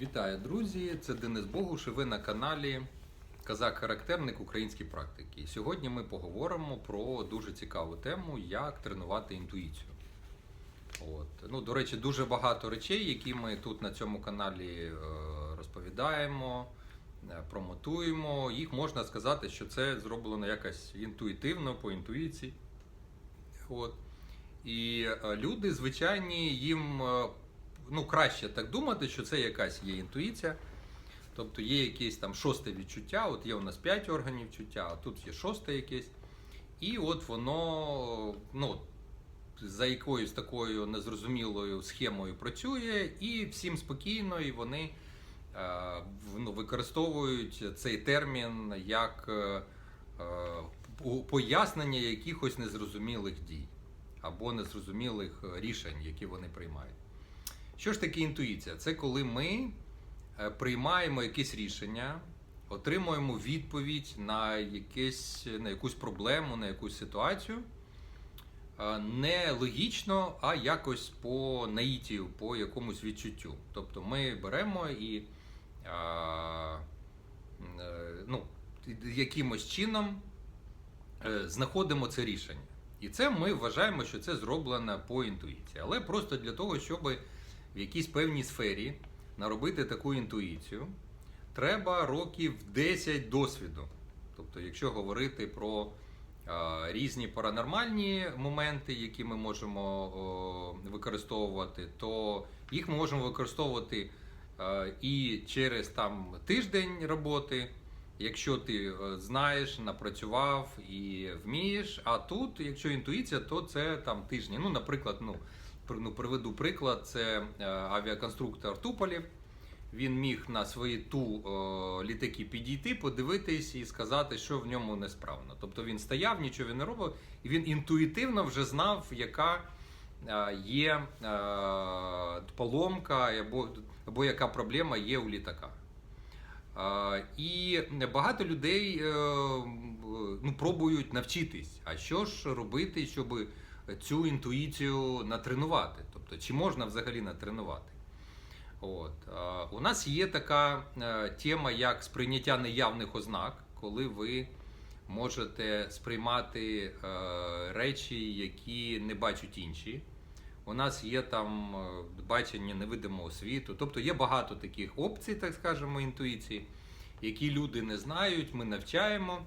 Вітаю, друзі! Це Денис Богуш і ви на каналі Казак-характерник українські практики. Сьогодні ми поговоримо про дуже цікаву тему, як тренувати інтуїцію. От. Ну, до речі, дуже багато речей, які ми тут на цьому каналі е, розповідаємо, е, промотуємо. Їх можна сказати, що це зроблено якось інтуїтивно, по інтуїції. От. І е, люди, звичайні, їм ну, краще так думати, що це якась є інтуїція. Тобто є якесь там шосте відчуття, от є у нас п'ять органів чуття, а тут є шосте якесь. І от воно ну, за якоюсь такою незрозумілою схемою працює, і всім спокійно, і вони е, ну, використовують цей термін як е, е, пояснення якихось незрозумілих дій або незрозумілих рішень, які вони приймають. Що ж таке інтуїція? Це коли ми е, приймаємо якесь рішення, отримуємо відповідь на, якесь, на якусь проблему, на якусь ситуацію. е, Не логічно, а якось по наїтію, по якомусь відчуттю. Тобто ми беремо і е, ну, якимось чином знаходимо це рішення. І це ми вважаємо, що це зроблено по інтуїції. Але просто для того, щоб в якійсь певній сфері наробити таку інтуїцію, треба років 10 досвіду. Тобто, якщо говорити про е, різні паранормальні моменти, які ми можемо о, використовувати, то їх ми можемо використовувати е, і через там тиждень роботи. Якщо ти е, знаєш, напрацював і вмієш, а тут, якщо інтуїція, то це там тижні. Ну, наприклад, ну, ну приведу приклад: це е, авіаконструктор Туполів. Він міг на свої ту е, літаки підійти, подивитись і сказати, що в ньому несправно. Тобто він стояв, нічого не робив, і він інтуїтивно вже знав, яка е, є е, поломка або, або яка проблема є у літака. Е, І багато людей е, ну, пробують навчитись, а що ж робити, щоб цю інтуїцію натренувати? Тобто, чи можна взагалі натренувати? От. У нас є така е, тема, як сприйняття неявних ознак, коли ви можете сприймати е, речі, які не бачать інші. У нас є там е, бачення невидимого світу. Тобто є багато таких опцій, так скажемо, інтуїції, які люди не знають, ми навчаємо.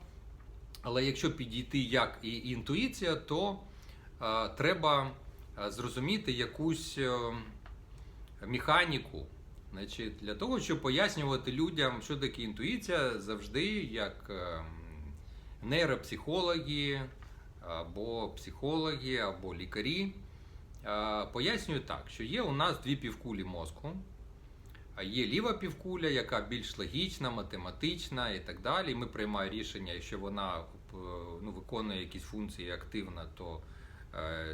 Але якщо підійти як і інтуїція, то треба е, зрозуміти якусь е, механіку. Значить, для того, щоб пояснювати людям, що таке інтуїція, завжди як е, нейропсихологи або психологи, або лікарі. Е, Пояснюю так, що є у нас дві півкулі мозку. Є ліва півкуля, яка більш логічна, математична і так далі. Ми приймаємо рішення, якщо вона е, ну, виконує якісь функції активно, то е,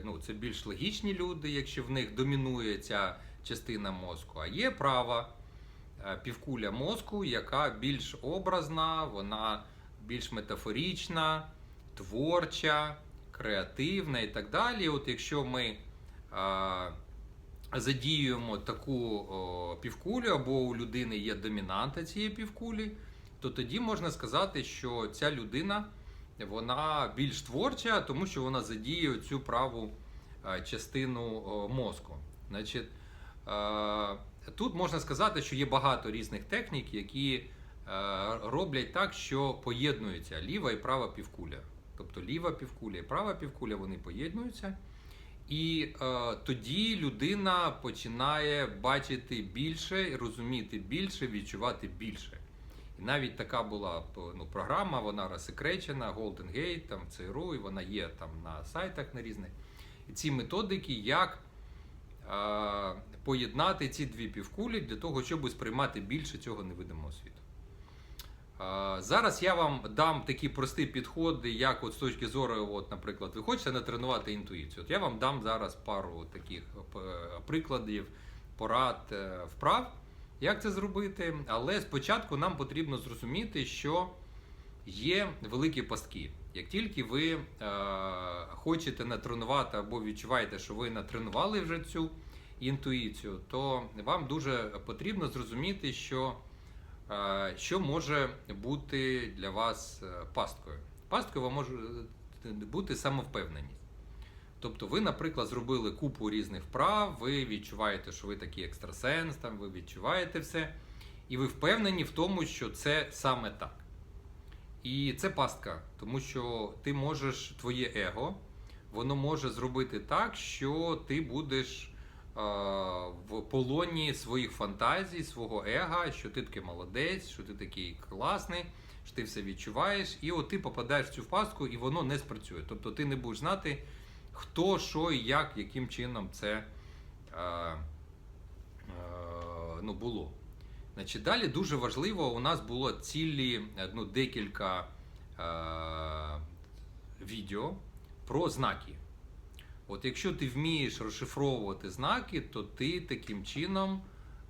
ну, це більш логічні люди, якщо в них домінує ця частина мозку. А є права е, півкуля мозку, яка більш образна, вона більш метафорична, творча, креативна і так далі. От якщо ми а, задіюємо таку о, півкулю, або у людини є домінанта цієї півкулі, то тоді можна сказати, що ця людина вона більш творча, тому що вона задіює цю праву частину мозку. Значить, тут можна сказати, що є багато різних технік, які е, роблять так, що поєднуються ліва і права півкуля. Тобто ліва півкуля і права півкуля вони поєднуються. І е, тоді людина починає бачити більше, розуміти більше, відчувати більше. І навіть така була ну, програма, вона розсекречена, Golden Gate, там ЦРУ, і вона є там на сайтах на різних. І ці методики, як е, поєднати ці дві півкулі для того, щоб сприймати більше цього невидимого світу. Е, Зараз я вам дам такі прості підходи, як от з точки зору, от, наприклад, ви хочете натренувати інтуїцію. От я вам дам зараз пару таких е, прикладів, порад, е, вправ, як це зробити. Але спочатку нам потрібно зрозуміти, що є великі пастки. Як тільки ви е, хочете натренувати або відчуваєте, що ви натренували вже цю інтуїцію, то вам дуже потрібно зрозуміти, що, е, що може бути для вас е, пасткою. Пасткою вам може бути самовпевненість. Тобто ви, наприклад, зробили купу різних вправ, ви відчуваєте, що ви такий екстрасенс, там, ви відчуваєте все, і ви впевнені в тому, що це саме так. І це пастка, тому що ти можеш, твоє его, воно може зробити так, що ти будеш е, в полоні своїх фантазій, свого ега, що ти такий молодець, що ти такий класний, що ти все відчуваєш, і от ти попадаєш в цю пастку, і воно не спрацює. Тобто ти не будеш знати, хто, що і як, яким чином це е, е, ну, було. Значить, далі дуже важливо, у нас було цілі е, ну, декілька е, відео про знаки. От якщо ти вмієш розшифровувати знаки, то ти таким чином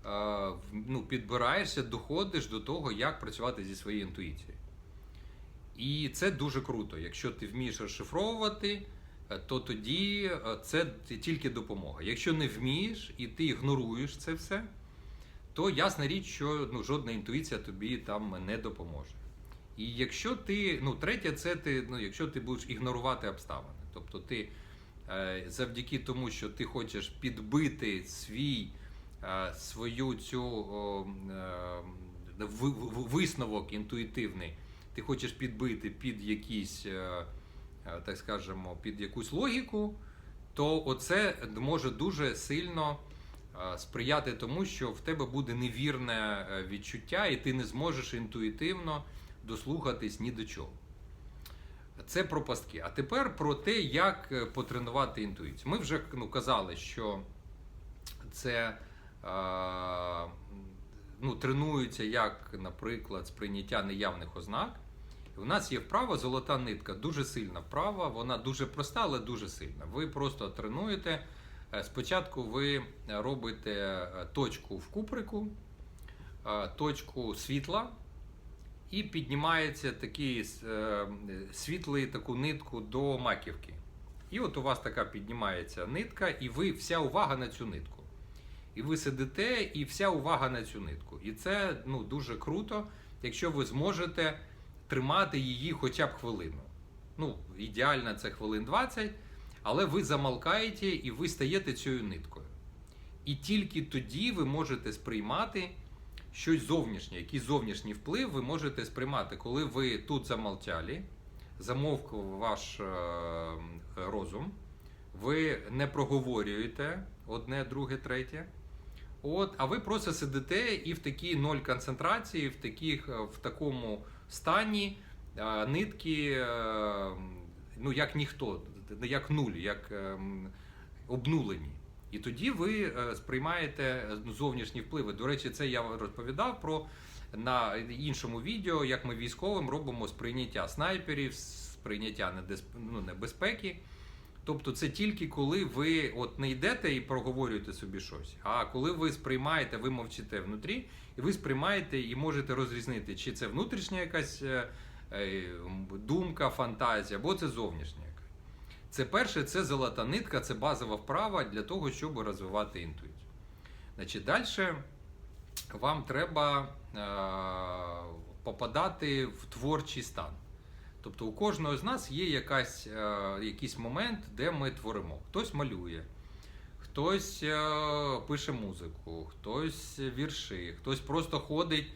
е, ну, підбираєшся, доходиш до того, як працювати зі своєю інтуїцією. І це дуже круто. Якщо ти вмієш розшифровувати, то тоді е, це тільки допомога. Якщо не вмієш і ти ігноруєш це все, то ясна річ, що ну, жодна інтуїція тобі там не допоможе. І якщо ти, ну, третє, це ти, ну, якщо ти будеш ігнорувати обставини, тобто ти е, завдяки тому, що ти хочеш підбити свій, е, свою цю е, висновок інтуїтивний, ти хочеш підбити під якісь, е, е, так скажемо, під якусь логіку, то оце може дуже сильно е, сприяти тому, що в тебе буде невірне е, відчуття, і ти не зможеш інтуїтивно дослухатись ні до чого. Це про пастки. А тепер про те, як е, потренувати інтуїцію. Ми вже ну, казали, що це е, ну, тренується як, наприклад, сприйняття неявних ознак. У нас є вправа золота нитка, дуже сильна вправа, вона дуже проста, але дуже сильна. Ви просто тренуєте. Е, Спочатку ви робите е, точку в куприку, е, точку світла, і піднімається такий світлий таку нитку до маківки. І от у вас така піднімається нитка, і ви вся увага на цю нитку. І ви сидите, і вся увага на цю нитку. І це ну, дуже круто, якщо ви зможете тримати її хоча б хвилину. Ну, ідеально це хвилин 20, але ви замалкаєте і ви стаєте цією ниткою. І тільки тоді ви можете сприймати щось зовнішнє, якийсь зовнішній вплив ви можете сприймати, коли ви тут замовчали, замовк ваш е, розум, ви не проговорюєте одне, друге, третє. От, а ви просто сидите і в такій ноль концентрації, в, таких, е, в такому стані е, нитки, е, ну як ніхто, як нуль, як е, обнулені. І тоді ви сприймаєте зовнішні впливи. До речі, це я розповідав про на іншому відео, як ми військовим робимо сприйняття снайперів, сприйняття недес- ну, небезпеки. Тобто це тільки коли ви от не йдете і проговорюєте собі щось, а коли ви сприймаєте, ви мовчите внутрі, і ви сприймаєте і можете розрізнити, чи це внутрішня якась е, е, думка, фантазія, або це зовнішня. Це перше, це золота нитка, це базова вправа для того, щоб розвивати інтуїцію. Значить, далі вам треба е, попадати в творчий стан. Тобто у кожного з нас є якась, е, якийсь момент, де ми творимо. Хтось малює, хтось е, пише музику, хтось вірші, хтось просто ходить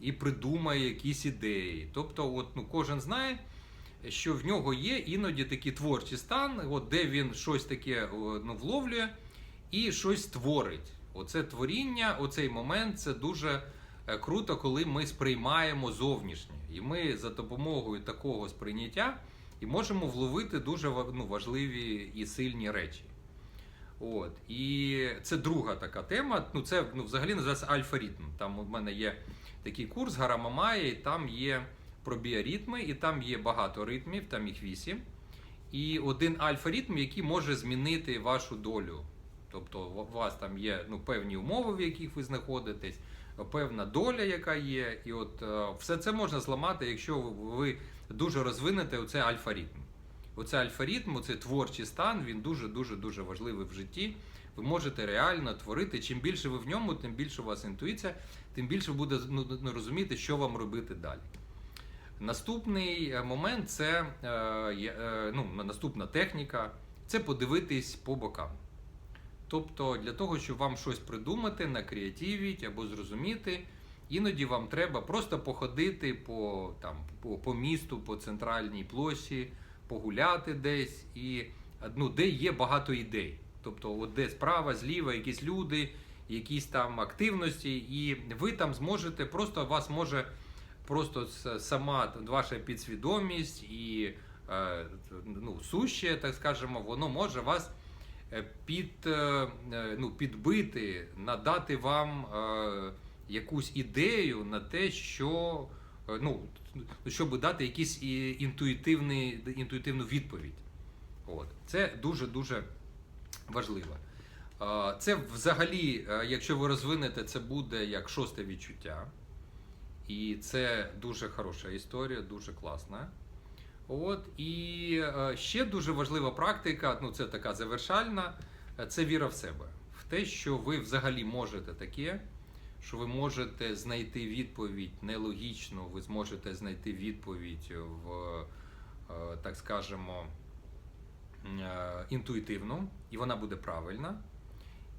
і придумає якісь ідеї. Тобто, от, ну, кожен знає, що в нього є іноді такий творчий стан, от, де він щось таке ну, вловлює і щось творить. Оце творіння, оцей момент це дуже круто, коли ми сприймаємо зовнішнє. І ми за допомогою такого сприйняття і можемо вловити дуже ну, важливі і сильні речі. От. І це друга така тема. Ну, це ну, взагалі називається альфа-ритм. Там у мене є такий курс Гара Мамая, і там є про біоритми, і там є багато ритмів, там їх вісім. І один альфа-ритм, який може змінити вашу долю. Тобто у вас там є ну, певні умови, в яких ви знаходитесь, певна доля, яка є. І от е, все це можна зламати, якщо ви дуже розвинете оцей альфа-ритм. Оцей альфа-ритм, оцей творчий стан, він дуже дуже дуже важливий в житті. ви можете реально творити. Чим більше ви в ньому, тим більше у вас інтуїція, тим більше буде ну, ну, розуміти, що вам робити далі. Наступний е, момент це е, ну, наступна техніка це подивитись по бокам. Тобто, для того, щоб вам щось придумати, накреативіть або зрозуміти, іноді вам треба просто походити по, там, по, по місту, по центральній площі, погуляти десь, і ну, де є багато ідей. Тобто, от де справа, зліва, якісь люди, якісь там активності, і ви там зможете, просто вас може просто сама ваша підсвідомість і е, ну, суще, так скажемо, воно може вас під, е, е, ну, підбити, надати вам е, якусь ідею на те, що е, ну, щоб дати якісь і- інтуїтивний, інтуїтивну відповідь. От. Це дуже-дуже важливо. Е, Це взагалі, е, якщо ви розвинете, це буде як шосте відчуття. І це дуже хороша історія, дуже класна. От і е, ще дуже важлива практика, ну це така завершальна, е, це віра в себе. В те, що ви взагалі можете таке, що ви можете знайти відповідь нелогічну, ви зможете знайти відповідь в, е, так скажемо, інтуїтивну, і вона буде правильна.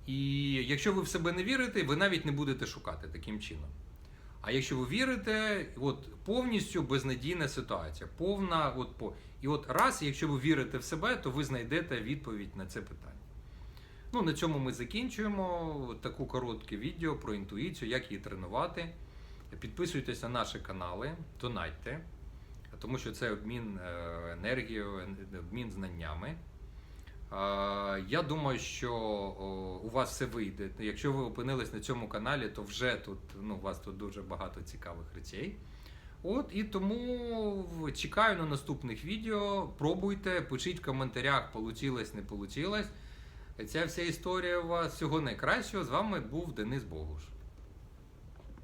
І якщо ви в себе не вірите, ви навіть не будете шукати таким чином. А якщо ви вірите, от повністю безнадійна ситуація, повна, от по і от раз, якщо ви вірите в себе, то ви знайдете відповідь на це питання. Ну, на цьому ми закінчуємо таку коротке відео про інтуїцію, як її тренувати. Підписуйтесь на наші канали, донатьте, тому що це обмін е, енергією, обмін знаннями. Я думаю, що у вас все вийде. Якщо ви опинились на цьому каналі, то вже тут ну, у вас тут дуже багато цікавих речей. От і тому чекаю на наступних відео. Пробуйте, пишіть в коментарях, получилось, не получилось. Ця вся історія у вас всього найкращого. З вами був Денис Богуш.